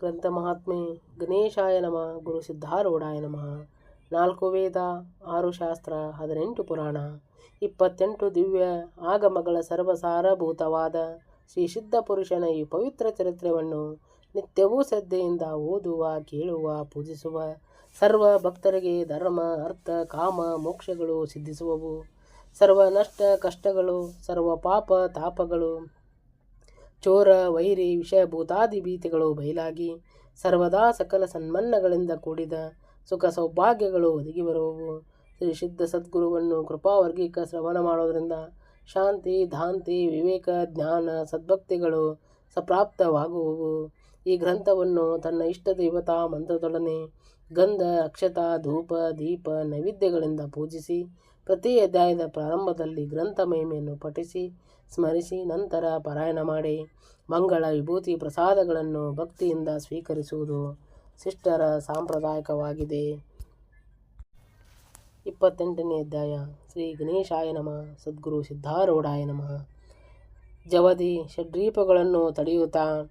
ಗ್ರಂಥ ಮಹಾತ್ಮೆ ಗಣೇಶಾಯ ನಮಃ, ಗುರು ಸಿದ್ಧಾರೂಢಾಯ ನಮಃ. ನಾಲ್ಕು ವೇದ, ಆರು ಶಾಸ್ತ್ರ, ಹದಿನೆಂಟು ಪುರಾಣ, ಇಪ್ಪತ್ತೆಂಟು ದಿವ್ಯ ಆಗಮಗಳ ಸರ್ವಸಾರಭೂತವಾದ ಶ್ರೀ ಸಿದ್ಧ ಪುರುಷನ ಈ ಪವಿತ್ರ ಚರಿತ್ರೆಯನ್ನು ನಿತ್ಯವೂ ಶ್ರದ್ಧೆಯಿಂದ ಓದುವ, ಕೇಳುವ, ಪೂಜಿಸುವ, ಸರ್ವ ಭಕ್ತರಿಗೆ ಧರ್ಮ, ಅರ್ಥ, ಕಾಮ, ಮೋಕ್ಷಗಳು ಸಿದ್ಧಿಸುವವು. ಸರ್ವ ನಷ್ಟ ಕಷ್ಟಗಳು, ಸರ್ವ ಪಾಪ ತಾಪಗಳು ಚೋರ, ವೈರಿ ವಿಷಯಭೂತಾದಿ ಭೀತಿಗಳು ಬಯಲಾಗಿ ಸರ್ವದಾ ಸಕಲ ಸನ್ಮನ್ನಗಳಿಂದ ಕೂಡಿದ ಸುಖ ಸೌಭಾಗ್ಯಗಳು ಒದಗಿ ಬರುವವು. ಶ್ರೀ ಸಿದ್ಧ ಸದ್ಗುರುವನ್ನು ಕೃಪಾವರ್ಗೀಕ ಶ್ರವಣ ಮಾಡೋದರಿಂದ ಶಾಂತಿ, ಧಾಂತಿ, ವಿವೇಕ, ಜ್ಞಾನ, ಸದ್ಭಕ್ತಿಗಳು ಸಪ್ರಾಪ್ತವಾಗುವವು. ಈ ಗ್ರಂಥವನ್ನು ತನ್ನ ಇಷ್ಟ ದೇವತಾ ಮಂತ್ರದೊಡನೆ ಗಂಧ, ಅಕ್ಷತ, ಧೂಪ, ದೀಪ, ನೈವೇದ್ಯಗಳಿಂದ ಪೂಜಿಸಿ ಪ್ರತಿ ಅಧ್ಯಾಯದ ಪ್ರಾರಂಭದಲ್ಲಿ ಗ್ರಂಥ ಮಹಿಮೆಯನ್ನು ಪಠಿಸಿ ಸ್ಮರಿಸಿ ನಂತರ ಪಾರಾಯಣ ಮಾಡಿ ಮಂಗಳ ವಿಭೂತಿ ಪ್ರಸಾದಗಳನ್ನು ಭಕ್ತಿಯಿಂದ ಸ್ವೀಕರಿಸುವುದು ಶಿಷ್ಟರ ಸಾಂಪ್ರದಾಯಿಕವಾಗಿದೆ. ಇಪ್ಪತ್ತೆಂಟನೇ ಅಧ್ಯಾಯ. ಶ್ರೀ ಗಣೇಶಾಯ ನಮಃ. ಸದ್ಗುರು ಸಿದ್ಧಾರೂಢಾಯ ನಮಃ. ಜವದಿ ಷಡ್ರೀಪಗಳನ್ನು ತಡೆಯುತ್ತಾ,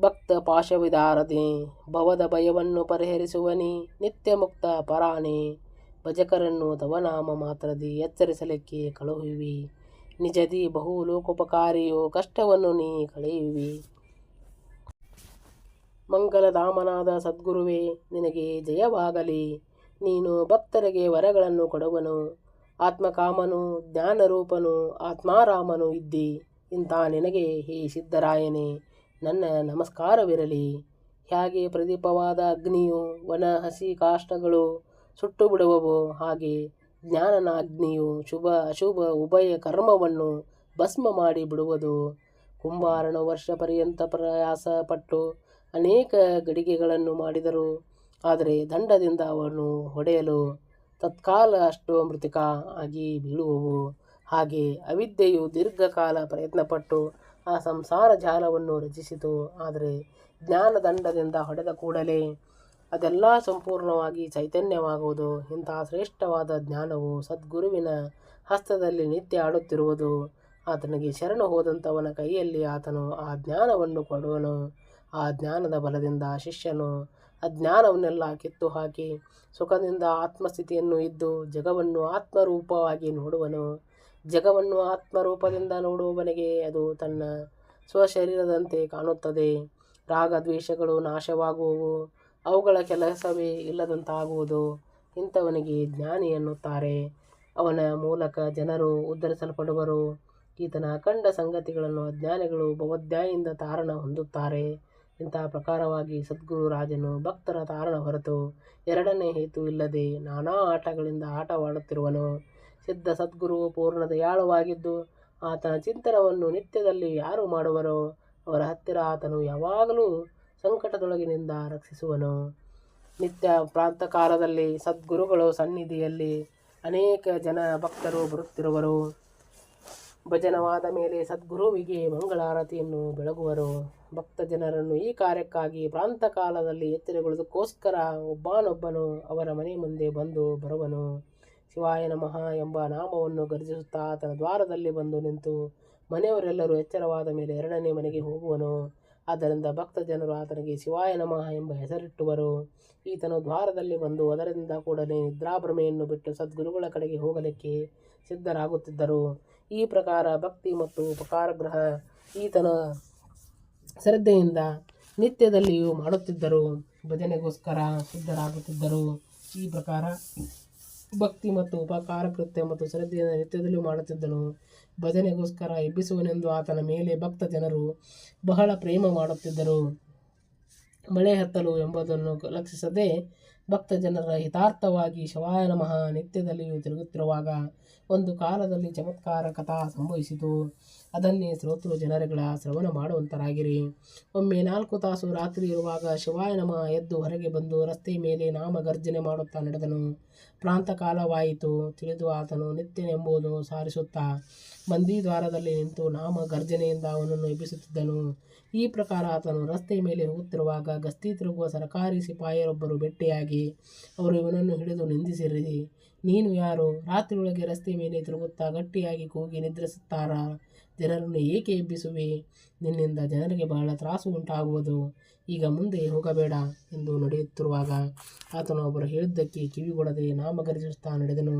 ಭಕ್ತ ಪಾಶವಿದಾರದೆ, ಭವದ ಭಯವನ್ನು ಪರಿಹರಿಸುವನಿ ನಿತ್ಯ ಮುಕ್ತ ಪರಾಣೆ ಭಜಕರನ್ನು ತವನಾಮ ಮಾತ್ರದಿ ಎಚ್ಚರಿಸಲಿಕ್ಕೆ ಕಳುಹುವಿ. ನಿಜದಿ ಬಹು ಲೋಕೋಪಕಾರಿಯೋ ಕಷ್ಟವನ್ನು ನೀ ಕಳೆಯುವಿ. ಮಂಗಲಧಾಮನಾದ ಸದ್ಗುರುವೇ, ನಿನಗೆ ಜಯವಾಗಲಿ. ನೀನು ಭಕ್ತರಿಗೆ ವರಗಳನ್ನು ಕೊಡುವನು. ಆತ್ಮಕಾಮನು, ಜ್ಞಾನರೂಪನು, ಆತ್ಮಾರಾಮನು ಇದ್ದಿ. ಇಂಥ ನಿನಗೆ ಹೇ ಸಿದ್ಧರಾಯನೇ, ನನ್ನ ನಮಸ್ಕಾರವಿರಲಿ. ಹೇಗೆ ಪ್ರದೀಪವಾದ ಅಗ್ನಿಯು ವನ ಹಸಿ ಕಾಷ್ಟಗಳು ಸುಟ್ಟು ಬಿಡುವವು ಹಾಗೆ ಜ್ಞಾನನ ಅಗ್ನಿಯು ಶುಭ, ಅಶುಭ ಉಭಯ ಕರ್ಮವನ್ನು ಭಸ್ಮ ಮಾಡಿ ಬಿಡುವುದು. ಕುಂಬಾರನು ವರ್ಷ ಪರ್ಯಂತ ಪ್ರಯಾಸ ಪಟ್ಟು ಅನೇಕ ಗಡಿಗೆಗಳನ್ನು ಮಾಡಿದರು. ಆದರೆ ದಂಡದಿಂದ ಅವನು ಹೊಡೆಯಲು ತತ್ಕಾಲ ಅಷ್ಟು ಮೃತಿಕ ಆಗಿ ಬೀಳುವವು. ಹಾಗೆ ಅವಿದ್ಯೆಯು ದೀರ್ಘಕಾಲ ಪ್ರಯತ್ನಪಟ್ಟು ಆ ಸಂಸಾರ ಜಾಲವನ್ನು ರಚಿಸಿತು. ಆದರೆ ಜ್ಞಾನದಂಡದಿಂದ ಹೊಡೆದ ಕೂಡಲೇ ಅದೆಲ್ಲ ಸಂಪೂರ್ಣವಾಗಿ ಚೈತನ್ಯವಾಗುವುದು. ಇಂತಹ ಶ್ರೇಷ್ಠವಾದ ಜ್ಞಾನವು ಸದ್ಗುರುವಿನ ಹಸ್ತದಲ್ಲಿ ನಿತ್ಯ ಆಡುತ್ತಿರುವುದು. ಆತನಿಗೆ ಶರಣು ಹೋದಂಥವನ ಕೈಯಲ್ಲಿ ಆತನು ಆ ಜ್ಞಾನವನ್ನು ಕೊಡುವನು. ಆ ಜ್ಞಾನದ ಬಲದಿಂದ ಶಿಷ್ಯನು ಅಜ್ಞಾನವನ್ನೆಲ್ಲ ಕಿತ್ತು ಹಾಕಿ ಸುಖದಿಂದ ಆತ್ಮಸ್ಥಿತಿಯನ್ನು ಇದ್ದು ಜಗವನ್ನು ಆತ್ಮರೂಪವಾಗಿ ನೋಡುವನು. ಜಗವನ್ನು ಆತ್ಮರೂಪದಿಂದ ನೋಡುವವನಿಗೆ ಅದು ತನ್ನ ಸ್ವಶರೀರದಂತೆ ಕಾಣುತ್ತದೆ. ರಾಗದ್ವೇಷಗಳು ನಾಶವಾಗುವವು. ಅವುಗಳ ಕೆಲಸವೇ ಇಲ್ಲದಂತಾಗುವುದು. ಇಂಥವನಿಗೆ ಜ್ಞಾನಿ ಎನ್ನುತ್ತಾರೆ. ಅವನ ಮೂಲಕ ಜನರು ಉದ್ಧರಿಸಲ್ಪಡುವರು. ಈತನ ಅಖಂಡ ಸಂಗತಿಗಳನ್ನು ಅಜ್ಞಾನಿಗಳು ಭವದ್ಯಾಯಿಂದ ತಾರಣ ಹೊಂದುತ್ತಾರೆ. ಇಂತಹ ಪ್ರಕಾರವಾಗಿ ಸದ್ಗುರು ರಾಜನು ಭಕ್ತರ ತಾರಣ ಹೊರತು ಎರಡನೇ ಹೇತು ಇಲ್ಲದೆ ನಾನಾ ಆಟಗಳಿಂದ ಆಟವಾಡುತ್ತಿರುವನು. ಸಿದ್ಧ ಸದ್ಗುರು ಪೂರ್ಣ ದಯಾಳುವಾಗಿದ್ದು, ಆತನ ಚಿಂತನವನ್ನು ನಿತ್ಯದಲ್ಲಿ ಯಾರು ಮಾಡುವರೋ ಅವರ ಹತ್ತಿರ ಆತನು ಯಾವಾಗಲೂ ಸಂಕಟದೊಳಗಿನಿಂದ ರಕ್ಷಿಸುವನು. ನಿತ್ಯ ಪ್ರಾಂತಕಾಲದಲ್ಲಿ ಸದ್ಗುರುಗಳು ಸನ್ನಿಧಿಯಲ್ಲಿ ಅನೇಕ ಜನ ಭಕ್ತರು ಬರುತ್ತಿರುವರು. ಭಜನವಾದ ಮೇಲೆ ಸದ್ಗುರುವಿಗೆ ಮಂಗಳಾರತಿಯನ್ನು ಬೆಳಗುವರು. ಭಕ್ತ ಜನರನ್ನು ಈ ಕಾರ್ಯಕ್ಕಾಗಿ ಪ್ರಾಂತಕಾಲದಲ್ಲಿ ಎಚ್ಚರಗೊಳ್ಳುವುದಕ್ಕೋಸ್ಕರ ಒಬ್ಬನೊಬ್ಬನು ಅವರ ಮನೆ ಮುಂದೆ ಬಂದು ಬರುವನು. ಶಿವಾಯ ನಮಃ ಎಂಬ ನಾಮವನ್ನು ಗರ್ಜಿಸುತ್ತಾ ಆತನ ದ್ವಾರದಲ್ಲಿ ಬಂದು ನಿಂತು ಮನೆಯವರೆಲ್ಲರೂ ಎಚ್ಚರವಾದ ಮೇಲೆ ಎರಡನೇ ಮನೆಗೆ ಹೋಗುವನು. ಆದ್ದರಿಂದ ಭಕ್ತ ಜನರು ಆತನಿಗೆ, ಶಿವಾಯ ನಮಃ ಎಂಬ ಹೆಸರಿಟ್ಟುವರು. ಈತನು ದ್ವಾರದಲ್ಲಿ ಬಂದು ಅದರಿಂದ ಕೂಡಲೇ ನಿದ್ರಾಭ್ರಮೆಯನ್ನು ಬಿಟ್ಟು ಸದ್ಗುರುಗಳ ಕಡೆಗೆ ಹೋಗಲಿಕ್ಕೆ ಸಿದ್ಧರಾಗುತ್ತಿದ್ದರು. ಈ ಪ್ರಕಾರ ಭಕ್ತಿ ಮತ್ತು ಉಪಕಾರಗ್ರಹ ಈತನ ಶ್ರದ್ಧೆಯಿಂದ ನಿತ್ಯದಲ್ಲಿಯೂ ಮಾಡುತ್ತಿದ್ದರು. ಭಜನೆಗೋಸ್ಕರ ಸಿದ್ಧರಾಗುತ್ತಿದ್ದರು. ಈ ಪ್ರಕಾರ ಭಕ್ತಿ ಮತ್ತು ಉಪಕಾರ, ಕೃತ್ಯ ಮತ್ತು ಶ್ರದ್ಧೆಯಿಂದ ನಿತ್ಯದಲ್ಲಿ ಮಾಡುತ್ತಿದ್ದನು. ಭಜನೆಗೋಸ್ಕರ ಎಬ್ಬಿಸುವನೆಂದು ಆತನ ಮೇಲೆ ಭಕ್ತ ಜನರು ಬಹಳ ಪ್ರೇಮ ಮಾಡುತ್ತಿದ್ದರು. ಮಳೆ ಹತ್ತಲು ಎಂಬುದನ್ನು ಲಕ್ಷಿಸದೆ ಭಕ್ತ ಜನರ ಹಿತಾರ್ಥವಾಗಿ ಶಿವಾಯ ನಮಃ ನಿತ್ಯದಲ್ಲಿಯೂ ತಿರುಗುತ್ತಿರುವಾಗ ಒಂದು ಕಾಲದಲ್ಲಿ ಚಮತ್ಕಾರ ಕಥಾ ಸಂಭವಿಸಿತು. ಅದನ್ನೇ ಶ್ರೋತೃ ಜನರುಗಳ ಶ್ರವಣ ಮಾಡುವಂತರಾಗಿರಿ. ಒಮ್ಮೆ ನಾಲ್ಕು ತಾಸು ರಾತ್ರಿ ಇರುವಾಗ ಶಿವಾಯ ನಮಃ ಎದ್ದು ಹೊರಗೆ ಬಂದು ರಸ್ತೆ ಮೇಲೆ ನಾಮ ಗರ್ಜನೆ ಮಾಡುತ್ತಾ ನಡೆದನು. ಪ್ರಾಂತಕಾಲವಾಯಿತು ತಿಳಿದು ಆತನು ನಿತ್ಯನೆಂಬುದು ಸಾರಿಸುತ್ತಾ ಮಂದಿ ದ್ವಾರದಲ್ಲಿ ನಿಂತು ನಾಮ ಗರ್ಜನೆಯಿಂದ ಅವನನ್ನು ಎಬ್ಬಿಸುತ್ತಿದ್ದನು. ಈ ಪ್ರಕಾರ ಆತನು ರಸ್ತೆ ಮೇಲೆ ಹೋಗುತ್ತಿರುವಾಗ ಗಸ್ತಿ ತಿರುಗುವ ಸರ್ಕಾರಿ ಸಿಪಾಯಿಯರೊಬ್ಬರು ಭೇಟಿಯಾಗಿ ಅವರು ಇವನನ್ನು ಹಿಡಿದು ನಿಂದಿಸಿರಿ. ನೀನು ಯಾರು? ರಾತ್ರಿಯೊಳಗೆ ರಸ್ತೆ ಮೇಲೆ ತಿರುಗುತ್ತಾ ಗಟ್ಟಿಯಾಗಿ ಕೂಗಿ ನಿದ್ರಿಸುತ್ತಾರಾ? ಜನರನ್ನು ಏಕೆ ಎಬ್ಬಿಸುವೆ? ನಿನ್ನಿಂದ ಜನರಿಗೆ ಬಹಳ ತ್ರಾಸು ಉಂಟಾಗುವುದು. ಈಗ ಮುಂದೆ ಹೋಗಬೇಡ ಎಂದು ನಡೆಯುತ್ತಿರುವಾಗ ಆತನು ಒಬ್ಬರು ಹೇಳಿದ್ದಕ್ಕೆ ಕಿವಿಗೊಡದೆ ನಾಮಗರಿಸುತ್ತಾ ನಡೆದನು.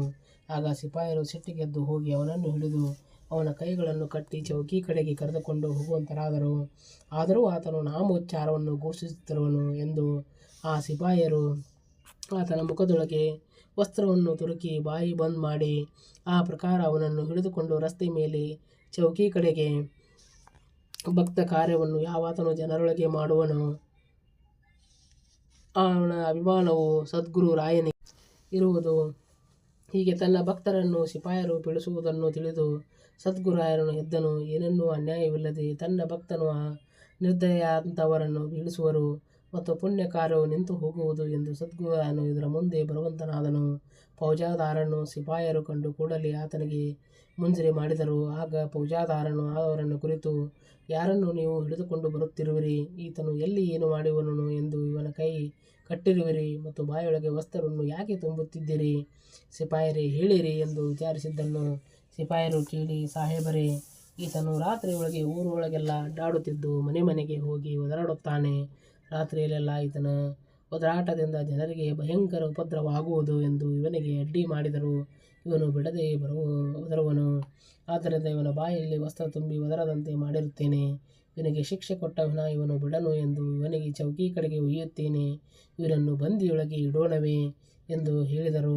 ಆಗ ಸಿಪಾಯಿರು ಸಿಟ್ಟಿಗೆದ್ದು ಹೋಗಿ ಅವನನ್ನು ಹಿಡಿದು ಅವನ ಕೈಗಳನ್ನು ಕಟ್ಟಿ ಚೌಕಿ ಕಡೆಗೆ ಕರೆದುಕೊಂಡು ಹೋಗುವಂತರಾದರು. ಆದರೂ ಆತನು ನಾಮೋಚ್ಚಾರವನ್ನು ಘೋಷಿಸುತ್ತಿರುವನು ಎಂದು ಆ ಸಿಪಾಯಿಯರು ಆತನ ಮುಖದೊಳಗೆ ವಸ್ತ್ರವನ್ನು ತುರುಕಿ ಬಾಯಿ ಬಂದ್ ಮಾಡಿ ಆ ಪ್ರಕಾರ ಅವನನ್ನು ಹಿಡಿದುಕೊಂಡು ರಸ್ತೆ ಮೇಲೆ ಚೌಕಿ ಕಡೆಗೆ ಭಕ್ತ ಕಾರ್ಯವನ್ನು ಯಾವಾತನು ಜನರೊಳಗೆ ಮಾಡುವನು, ಅವನ ಅಭಿಮಾನವು ಸದ್ಗುರು ರಾಯನಿಗೆ ಇರುವುದು. ಹೀಗೆ ತನ್ನ ಭಕ್ತರನ್ನು ಸಿಪಾಯರು ಬೆಳೆಸುವುದನ್ನು ತಿಳಿದು ಸದ್ಗುರಾಯರನು ಎದ್ದನು. ಏನನ್ನೂ ಅನ್ಯಾಯವಿಲ್ಲದೆ ತನ್ನ ಭಕ್ತನು ಆ ನಿರ್ದಯಾಂತವರನ್ನು ಬೀಳಿಸುವರು ಮತ್ತು ಪುಣ್ಯ ಕಾರ್ಯವು ನಿಂತು ಹೋಗುವುದು ಎಂದು ಸದ್ಗುರಾಯನು ಇದರ ಮುಂದೆ ಬರುವಂತನಾದನು ಫೌಜಾದಾರನು ಸಿಪಾಯರು ಕಂಡು ಕೂಡಲೇ ಆತನಿಗೆ ಮುಂಜರಿ ಮಾಡಿದರು. ಆಗ ಪೂಜಾದಾರನು ಆದವರನ್ನು ಕುರಿತು, ಯಾರನ್ನು ನೀವು ಹಿಡಿದುಕೊಂಡು ಬರುತ್ತಿರುವಿರಿ? ಈತನು ಎಲ್ಲಿ ಏನು ಮಾಡುವನು ಎಂದು ಇವನ ಕೈ ಕಟ್ಟಿರುವಿರಿ ಮತ್ತು ಬಾಯೊಳಗೆ ವಸ್ತ್ರವನ್ನು ಯಾಕೆ ತುಂಬುತ್ತಿದ್ದೀರಿ? ಸಿಪಾಯರೇ, ಹೇಳಿರಿ ಎಂದು ವಿಚಾರಿಸಿದ್ದನ್ನು ಸಿಪಾಯರು ಕೇಳಿ, ಸಾಹೇಬರೇ, ಈತನು ರಾತ್ರಿ ಒಳಗೆ ಊರೊಳಗೆಲ್ಲ ಅಡ್ಡಾಡುತ್ತಿದ್ದು ಮನೆ ಮನೆಗೆ ಹೋಗಿ ಒದರಾಡುತ್ತಾನೆ. ರಾತ್ರಿಯಲ್ಲೆಲ್ಲ ಈತನ ಒದರಾಟದಿಂದ ಜನರಿಗೆ ಭಯಂಕರ ಉಪದ್ರವವಾಗುವುದು ಎಂದು ಇವನಿಗೆ ಅಡ್ಡಿ ಮಾಡಿದರು. ಇವನು ಬಿಡದೆ ಬರುವ ಒದರುವನು. ಆದ್ದರಿಂದ ಇವನ ಬಾಯಲ್ಲಿ ವಸ್ತ್ರ ತುಂಬಿ ಒದರದಂತೆ ಮಾಡಿರುತ್ತೇನೆ. ಇವನಿಗೆ ಶಿಕ್ಷೆ ಕೊಟ್ಟವನ ಇವನು ಬಿಡನು ಎಂದು ಇವನಿಗೆ ಚೌಕಿ ಕಡೆಗೆ ಒಯ್ಯುತ್ತೇನೆ. ಇವನನ್ನು ಬಂದಿಯೊಳಗೆ ಇಡೋಣವೇ ಎಂದು ಹೇಳಿದರು.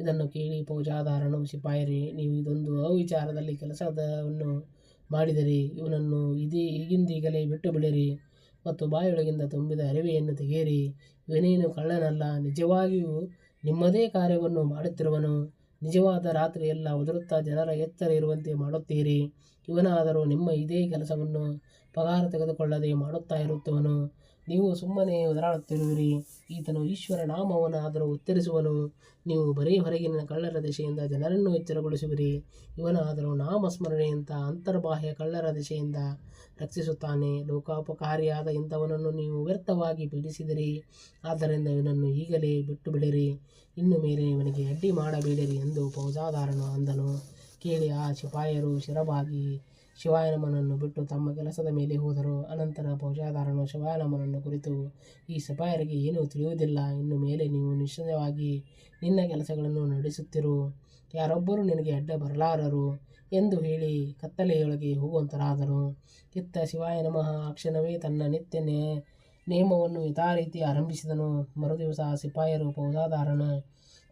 ಇದನ್ನು ಕೇಳಿ ಪೌಜಾದಾರನು, ಸಿಪಾಯರಿ, ನೀವು ಇದೊಂದು ಅವಿಚಾರದಲ್ಲಿ ಕೆಲಸವನ್ನು ಮಾಡಿದಿರಿ. ಇವನನ್ನು ಇದೇ, ಈಗಿಂದೀಗಲೇ ಬಿಟ್ಟು ಬಿಡಿರಿ ಮತ್ತು ಬಾಯೊಳಗಿಂದ ತುಂಬಿದ ಅರಿವೆಯನ್ನು ತೆಗೆಯಿರಿ. ಇವನೇನು ಕಳ್ಳನಲ್ಲ, ನಿಜವಾಗಿಯೂ ನಿಮ್ಮದೇ ಕಾರ್ಯವನ್ನು ಮಾಡುತ್ತಿರುವನು. ನಿಜವಾದ ರಾತ್ರಿಯೆಲ್ಲ ಉದುರುತ್ತಾ ಜನರ ಎತ್ತರ ಇರುವಂತೆ ಮಾಡುತ್ತೀರಿ. ಇವನಾದರೂ ನಿಮ್ಮ ಇದೇ ಕೆಲಸವನ್ನು ಪಗಾರ ತೆಗೆದುಕೊಳ್ಳದೆ ಮಾಡುತ್ತಾ ಇರುತ್ತವನು. ನೀವು ಸುಮ್ಮನೆ ಒದರಾಡುತ್ತಿರುವಿರಿ ಈತನು ಈಶ್ವರ ನಾಮವನ್ನಾದರೂ ಉತ್ತರಿಸುವನು. ನೀವು ಬರೀ ಹೊರಗಿನ ಕಳ್ಳರ ದಿಶೆಯಿಂದ ಜನರನ್ನು ಎಚ್ಚರಗೊಳಿಸುವಿರಿ. ಇವನಾದರೂ ನಾಮಸ್ಮರಣೆಯಂಥ ಅಂತರ್ಬಾಹ್ಯ ಕಳ್ಳರ ದಿಶೆಯಿಂದ ರಕ್ಷಿಸುತ್ತಾನೆ. ಲೋಕೋಪಕಾರಿಯಾದ ಇಂಥವನನ್ನು ನೀವು ವ್ಯರ್ಥವಾಗಿ ಪೀಡಿಸಿದಿರಿ. ಆದ್ದರಿಂದ ಇವನನ್ನು ಈಗಲೇ ಬಿಟ್ಟು ಬಿಡಿರಿ ಇನ್ನು ಮೇಲೆ ಇವನಿಗೆ ಅಡ್ಡಿ ಮಾಡಬೇಡಿರಿ ಎಂದು ಫೌಜಾದಾರನು ಅಂದನು. ಕೇಳಿ ಆ ಶಿಪಾಯರು ಶಿರಬಾಗಿ ಶಿವಾಯನಮನನ್ನು ಬಿಟ್ಟು ತಮ್ಮ ಕೆಲಸದ ಮೇಲೆ ಹೋದರು. ಅನಂತರ ಫೌಜಾದಾರನು ಶಿವಾಯನಮನನ್ನು ಕುರಿತು, ಈ ಸಿಪಾಯರಿಗೆ ಏನೂ ತಿಳಿಯುವುದಿಲ್ಲ. ಇನ್ನು ಮೇಲೆ ನೀವು ನಿಶ್ಚಯವಾಗಿ ನಿನ್ನ ಕೆಲಸಗಳನ್ನು ನಡೆಸುತ್ತಿರು. ಯಾರೊಬ್ಬರೂ ನಿನಗೆ ಅಡ್ಡ ಬರಲಾರರು ಎಂದು ಹೇಳಿ ಕತ್ತಲೆಯೊಳಗೆ ಹೋಗುವಂತರಾದರು. ಇತ್ತ ಶಿವಾಯ ನಮಃ ಅಕ್ಷಣವೇ ಕ್ಷಣವೇ ತನ್ನ ನಿತ್ಯ ನೇಮವನ್ನು ಯಥಾರೀತಿ ಆರಂಭಿಸಿದನು. ಮರುದಿವಸ ಆ ಸಿಪಾಯರು ಫೌಜಾದಾರನ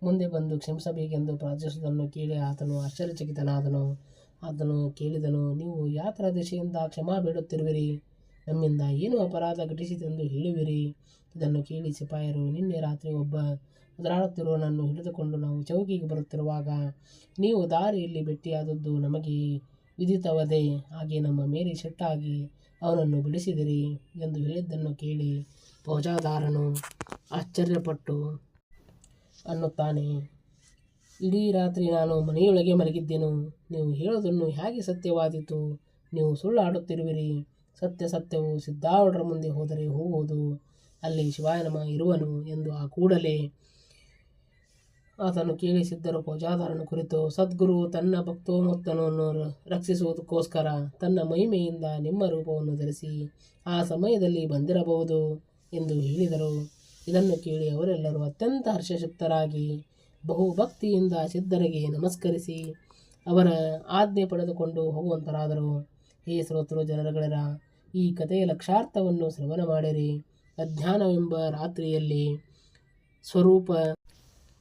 ಮುಂದೆ ಬಂದು ಕ್ಷಮಿಸಬೇಕೆಂದು ಪ್ರಾರ್ಥಿಸುವುದನ್ನು ಕೇಳಿ ಆತನು ಆಶ್ಚರ್ಯಚಕಿತನಾದನು. ಆತನು ಕೇಳಿದನು, ನೀವು ಯಾತರ ದಿಶೆಯಿಂದ ಕ್ಷಮಾ ಬೇಡುತ್ತಿರುವಿರಿ? ನಮ್ಮಿಂದ ಏನು ಅಪರಾಧ ಘಟಿಸಿತೆಂದು ಹೇಳುವಿರಿ? ಇದನ್ನು ಕೇಳಿ ಸಿಪಾಯರು ನಿನ್ನೆ ರಾತ್ರಿ ಒಬ್ಬ ಒದರಾಡುತ್ತಿರುವನನ್ನು ಹಿಡಿದುಕೊಂಡು ನಾವು ಚೌಕಿಗೆ ಬರುತ್ತಿರುವಾಗ, ನೀವು ದಾರಿಯಲ್ಲಿ ಭೇಟಿಯಾದದ್ದು ನಮಗೆ ವಿದಿತವದೆ ಹಾಗೆ ನಮ್ಮ ಮೇಲೆ ಶೆಟ್ಟಾಗಿ ಅವನನ್ನು ಬಿಡಿಸಿದಿರಿ ಎಂದು ಹೇಳಿದ್ದನ್ನು ಕೇಳಿ ಪೌಜಾದಾರನು ಆಶ್ಚರ್ಯಪಟ್ಟು ಅನ್ನುತ್ತಾನೆ, ಇಡೀ ರಾತ್ರಿ ನಾನು ಮನೆಯೊಳಗೆ ಮಲಗಿದ್ದೆನು? ನೀವು ಹೇಳೋದನ್ನು ಹೇಗೆ ಸತ್ಯವಾದೀತು? ನೀವು ಸುಳ್ಳು ಆಡುತ್ತಿರುವಿರಿ ಸತ್ಯ ಸತ್ಯವು ಸಿದ್ಧಾವಡರ ಮುಂದೆ ಹೋದರೆ ಹೋಗುವುದು, ಅಲ್ಲಿ ಶಿವಾಯನಮ ಇರುವನು ಎಂದು ಆ ಕೂಡಲೇ ಆತನು ಕೇಳಿಸಿದ್ದರು. ಪೂಜಾಧಾರನ ಕುರಿತು ಸದ್ಗುರು ತನ್ನ ಭಕ್ತೋಮತ್ತನನ್ನು ರಕ್ಷಿಸುವುದಕ್ಕೋಸ್ಕರ ತನ್ನ ಮಹಿಮೆಯಿಂದ ನಿಮ್ಮ ರೂಪವನ್ನು ಧರಿಸಿ ಆ ಸಮಯದಲ್ಲಿ ಬಂದಿರಬಹುದು ಎಂದು ಹೇಳಿದರು. ಇದನ್ನು ಕೇಳಿ ಅವರೆಲ್ಲರೂ ಅತ್ಯಂತ ಹರ್ಷಶಕ್ತರಾಗಿ ಬಹು ಭಕ್ತಿಯಿಂದ ಸಿದ್ಧರಿಗೆ ನಮಸ್ಕರಿಸಿ ಅವರ ಆಜ್ಞೆ ಪಡೆದುಕೊಂಡು ಹೋಗುವಂತರಾದರು. ಹೇ ಶ್ರೋತೃ ಜನರುಗಳರ ಈ ಕಥೆಯ ಲಕ್ಷಾರ್ಥವನ್ನು ಶ್ರವಣ ಮಾಡಿರಿ. ಅಜ್ಞಾನವೆಂಬ ರಾತ್ರಿಯಲ್ಲಿ ಸ್ವರೂಪ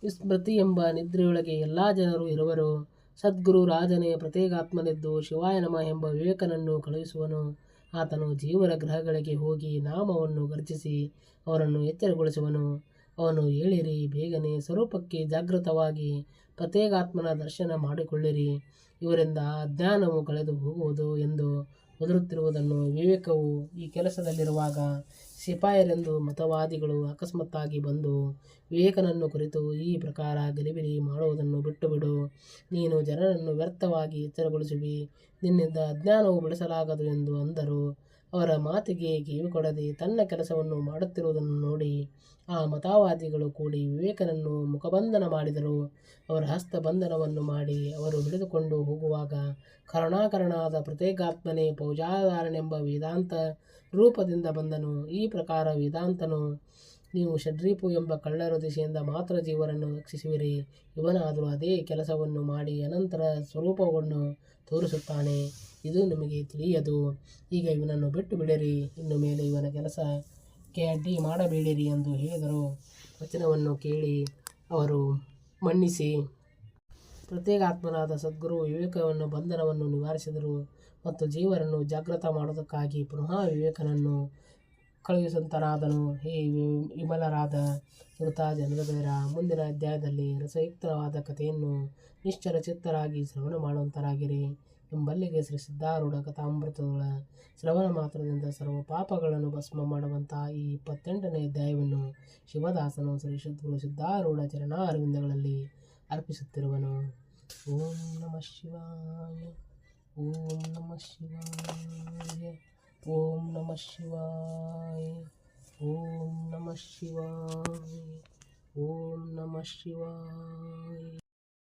ವಿಸ್ಮೃತಿ ಎಂಬ ನಿದ್ರೆಯೊಳಗೆ ಎಲ್ಲ ಜನರು ಇರುವರು. ಸದ್ಗುರು ರಾಜನೇ ಪ್ರತ್ಯೇಕಾತ್ಮನೆದ್ದು ಶಿವಾಯ ನಮಃ ಎಂಬ ವಿವೇಕನನ್ನು ಕಳುಹಿಸುವನು. ಆತನು ಜೀವರ ಗ್ರಹಗಳಿಗೆ ಹೋಗಿ ನಾಮವನ್ನು ಗರ್ಜಿಸಿ ಅವರನ್ನು ಎಚ್ಚರಗೊಳಿಸುವನು. ಅವನು ಹೇಳಿರಿ, ಬೇಗನೆ ಸ್ವರೂಪಕ್ಕೆ ಜಾಗೃತವಾಗಿ ಪ್ರತ್ಯೇಕಾತ್ಮನ ದರ್ಶನ ಮಾಡಿಕೊಳ್ಳಿರಿ. ಇವರಿಂದ ಅಜ್ಞಾನವು ಕಳೆದು ಹೋಗುವುದು ಎಂದು ಒದರುತ್ತಿರುವುದನ್ನು ವಿವೇಕವು ಈ ಕೆಲಸದಲ್ಲಿರುವಾಗ ಸಿಪಾಯರೆಂದು ಮತವಾದಿಗಳು ಅಕಸ್ಮಾತ್ತಾಗಿ ಬಂದು ವಿವೇಕನನ್ನು ಕುರಿತು ಈ ಪ್ರಕಾರ ಗಲಿಬಿಲಿ ಮಾಡುವುದನ್ನು ಬಿಟ್ಟುಬಿಡು. ನೀನು ಜನರನ್ನು ವ್ಯರ್ಥವಾಗಿ ಎಚ್ಚರಗೊಳಿಸುವಿ. ನಿನ್ನಿಂದ ಅಜ್ಞಾನವು ಬೆಳೆಸಲಾಗದು ಎಂದು ಅಂದರು. ಅವರ ಮಾತಿಗೆ ಕಿವಿ ಕೊಡದೆ ತನ್ನ ಕೆಲಸವನ್ನು ಮಾಡುತ್ತಿರುವುದನ್ನು ನೋಡಿ ಆ ಮತವಾದಿಗಳು ಕೂಡಿ ವಿವೇಕನನ್ನು ಮುಖಬಂಧನ ಮಾಡಿದರು. ಅವರ ಹಸ್ತಬಂಧನವನ್ನು ಮಾಡಿ ಅವರು ಹಿಡಿದುಕೊಂಡು ಹೋಗುವಾಗ ಕರುಣಾಕರಣಾದ ಪ್ರತ್ಯೇಕಾತ್ಮನೇ ಪೌಜಾಧಾರನೆಂಬ ವೇದಾಂತ ರೂಪದಿಂದ ಬಂದನು. ಈ ಪ್ರಕಾರ ವೇದಾಂತನು, ನೀವು ಷಡ್ರೀಪು ಎಂಬ ಕಳ್ಳರ ದಿಶೆಯಿಂದ ಮಾತ್ರ ಜೀವರನ್ನು ರಕ್ಷಿಸುವಿರಿ. ಇವನಾದರೂ ಅದೇ ಕೆಲಸವನ್ನು ಮಾಡಿ ಅನಂತರ ಸ್ವರೂಪವನ್ನು ತೋರಿಸುತ್ತಾನೆ. ಇದು ನಿಮಗೆ ತಿಳಿಯದು. ಈಗ ಇವನನ್ನು ಬಿಟ್ಟು ಬಿಡಿರಿ. ಇನ್ನು ಮೇಲೆ ಇವನ ಕೆಲಸಕ್ಕೆ ಅಡ್ಡಿ ಮಾಡಬೇಡಿರಿ ಎಂದು ಹೇಳಿದರು. ವಚನವನ್ನು ಕೇಳಿ ಅವರು ಮನ್ನಿಸಿ ಪ್ರತ್ಯೇಕಾತ್ಮನಾದ ಸದ್ಗುರು ವಿವೇಕವನ್ನು, ಬಂಧನವನ್ನು ನಿವಾರಿಸಿದರು ಮತ್ತು ಜೀವರನ್ನು ಜಾಗೃತ ಮಾಡುವುದಕ್ಕಾಗಿ ಪುನಃ ವಿವೇಕನನ್ನು ಕಳುಹಿಸುವಂತರಾದನು. ಹೇ ವಿಮಲರಾದ ಮೃತ ಜನರ ಮುಂದಿನ ಅಧ್ಯಾಯದಲ್ಲಿ ರಸಯುಕ್ತವಾದ ಕಥೆಯನ್ನು ನಿಶ್ಚಲ ಚಿತ್ತರಾಗಿ ಶ್ರವಣ ಮಾಡುವಂತರಾಗಿರಿ. ಎಂಬಲ್ಲಿಗೆ ಶ್ರೀ ಸಿದ್ಧಾರೂಢ ಕಥಾಮೃತಗಳ ಶ್ರವಣ ಮಾತ್ರದಿಂದ ಸರ್ವ ಪಾಪಗಳನ್ನು ಭಸ್ಮ ಮಾಡುವಂತಹ ಈ ಇಪ್ಪತ್ತೆಂಟನೇ ಅಧ್ಯಾಯವನ್ನು ಶಿವದಾಸನು ಶ್ರೀ ಸದ್ಗುರು ಸಿದ್ಧಾರೂಢ ಚರಣಾರವಿಂದಗಳಲ್ಲಿ ಅರ್ಪಿಸುತ್ತಿರುವನು. ಓಂ ನಮಃ ಶಿವಾಯ, ಓಂ ನಮಃ ಶಿವಾಯ, ಓಂ ನಮಃ ಶಿವಾಯ, ಓಂ ನಮಃ ಶಿವಾಯ, ಓಂ ನಮಃ ಶಿವಾಯ.